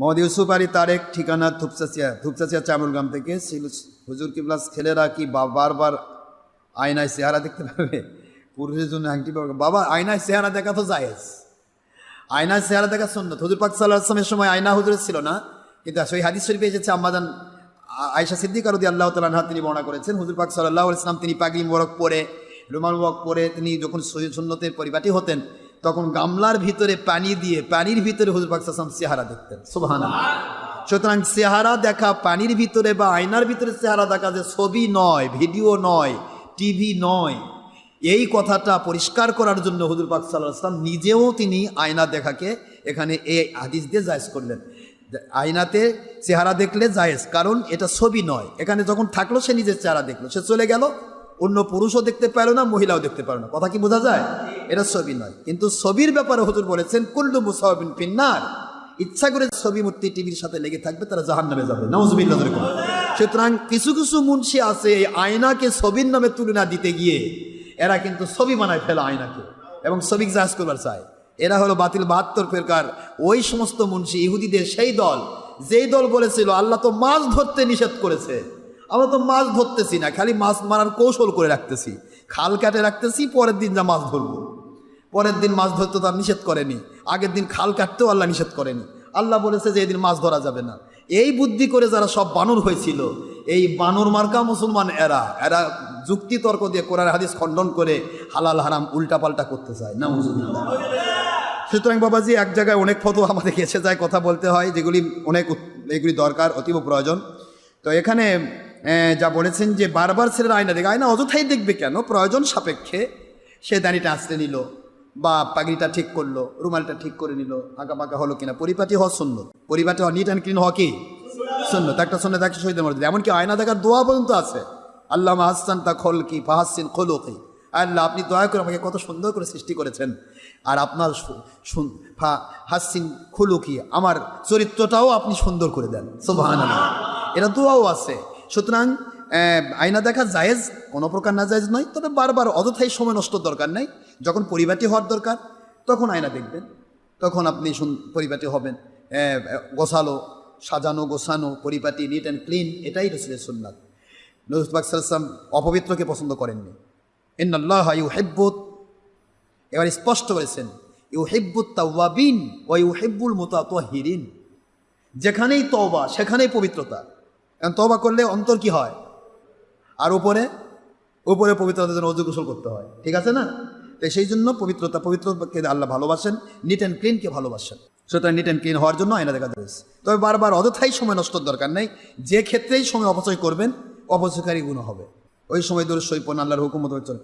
মোহাম্মদ ইউসুফ আলী তারেক ঠিকানা থুপচাচিয়া থুপচাচিয়া চামুলগ্রাম থেকে। হুজুর কিবলাস ছেলেরা কি বারবার আয়নায় চেহারা দেখতে পারবে পুরুষের জন্য আংটি পাবে বাবা, আয়নায় চেহারা দেখা তো জায়েজ। আয়নায় চেহারা দেখা সুন্নত। হুজুর পাক আসলামের সময় আয়না হুজুরের ছিল না, কিন্তু সেই হাদিস শরীফে এসেছে আম্মাজান আ- আয়েশা সিদ্দিক রদি আল্লাহ তালাহা তিনি বর্ণনা করেছেন। হুজুর পাক সাল্লাহ ইসলাম তিনি পাগলি মোরক পরে, রুমাল মোরক পরে তিনি যখন সহি- সুন্নতের পরিপাটি হতেন তখন গামলার ভিতরে পানি দিয়ে, পানির ভিতরে হুজুর পাক সাল্লাম চেহারা দেখতেন। সুবহানা সুতরাং চেহারা দেখা, পানির ভিতরে বা আয়নার ভিতরে চেহারা দেখা যে ছবি নয়, ভিডিও নয়, টিভি নয়, এই কথাটা পরিষ্কার করার জন্য হুজুর পাক সাল্লাহ আসলাম নিজেও তিনি আয়না দেখাকে এখানে এই হাদিস দিয়ে জায়েজ করলেন। আয়নাতে চেহারা দেখলে জায়েজ, কারণ এটা ছবি নয়। এখানে যখন থাকল সে নিজের চেহারা দেখল। সে চলে গেল অন্য পুরুষও দেখতে পারল না, মহিলাও দেখতে পারল না। কথা কি বোঝা যায়? এটা ছবি নয়। কিন্তু ছবির ব্যাপারে হুজুর বলেছেন, কুল্লু মুসাহিন ফিন্নার। ইচ্ছা করে ছবি মূর্তি টিভির সাথে লেগে থাকবে, তারা জাহান নামে যাবে সুতরাং কিছু কিছু মুন্সি আছে এই আয়নাকে ছবির নামে তুলনা দিতে গিয়ে, এরা কিন্তু ছবি বানায় ফেলে আয়নাকে। এবং ছবি জাহাজ করবার চায়। এরা হলো বাতিল বাহাত্তর ফেরকার ওই সমস্ত মুন্সি, ইহুদিদের সেই দল। যেই দল বলেছিল, আল্লাহ তো মাছ ধরতে নিষেধ করেছে। আমরা তো মাছ ধরতেছি না, খালি মাছ মারার কৌশল করে রাখতেছি। খাল কাটে রাখতেছি, পরের দিন যা মাছ ধরবো। পরের দিন মাছ ধরতে তার নিষেধ করেনি। আগের দিন খাল কাটতেও আল্লাহ নিষেধ করেনি। আল্লাহ বলেছে যে এদিন মাছ ধরা যাবে না। এই বুদ্ধি করে যারা সব বানর হয়েছিল, এই বানর মার্কা মুসলমান এরা এরা যুক্তি তর্ক দিয়ে কোরআন হাদিস খণ্ডন করে হালাল, হারাম উল্টাপাল্টা করতে চায়। না সুতরাং বাবাজি, এক জায়গায় অনেক ফটো আমাদের এসে যায়, কথা বলতে হয়, যেগুলি অনেক এগুলি দরকার, অতীব প্রয়োজন। তো এখানে যা বলেছেন যে বারবার ছেলেরা আয়না দেখে, আয়না অযথাই দেখবে কেন? প্রয়োজন সাপেক্ষে সে দাঁড়িটা আঁচড়ে নিল, বা পাগড়িটা ঠিক করল, রুমালটা ঠিক করে নিল আঁকা পাকা হলো কিনা? পরিপাটি হওয়া শূন্য। পরিপাটি হওয়া নিট অ্যান্ড ক্লিন হওয়া কি? শূন্য। একটা শূন্য দেখে শহীদের মধ্যে এমনকি আয়না দেখার দোয়া পর্যন্ত আছে। আল্লাহ হাসান তা খোল কি ফাহাসিন খোলো কি আল্লাহ, আপনি দয়া করে আমাকে কত সুন্দর করে সৃষ্টি করেছেন। আর আপনার হাসিন খুলুকি, আমার চরিত্রটাও আপনি সুন্দর করে দেন। সুবাহান এটা দোয়াও আছে। সুতরাং আয়না দেখা জায়েজ, কোনো প্রকার না জায়েজ নয়, তবে বারবার অযথাই সময় নষ্ট দরকার নাই। যখন পরিবাটি হওয়ার দরকার, তখন আয়না দেখবেন, তখন আপনি সুন- পরিপাটি হবেন গোছালো, সাজানো, গোছানো, পরিপাটি নিট অ্যান্ড ক্লিন এটাই রসুলের সুন্নাত। নজরুল অপবিত্রকে পছন্দ করেননি। ইন্নাল্লাহ ইউ হেব্বুত এবার স্পষ্ট করেছেন ইউ হেব্বুত তাওয়াবিন ও ইউ হেব্বুল মুতাতহিরিন। যেখানেই তওবা, সেখানেই পবিত্রতা। কারণ তবা করলে অন্তর কি হয়? আর উপরে? উপরে পবিত্রতার জন্য অজু গোসল করতে হয়। ঠিক আছে না? তাই সেই জন্য পবিত্রতা পবিত্রকে আল্লাহ ভালোবাসেন নিট অ্যান্ড ক্লিনকে ভালোবাসেন। সুতরাং নিট অ্যান্ড ক্লিন হওয়ার জন্য আয়না দেখা রয়েছে তবে বারবার অযথাই সময় নষ্টর দরকার নেই। যে ক্ষেত্রেই সময় অপচয় করবেন, অপচয়কারী গুণ হবে। ওই সময় ধরে সৈপন আল্লাহর হুকুমত চলে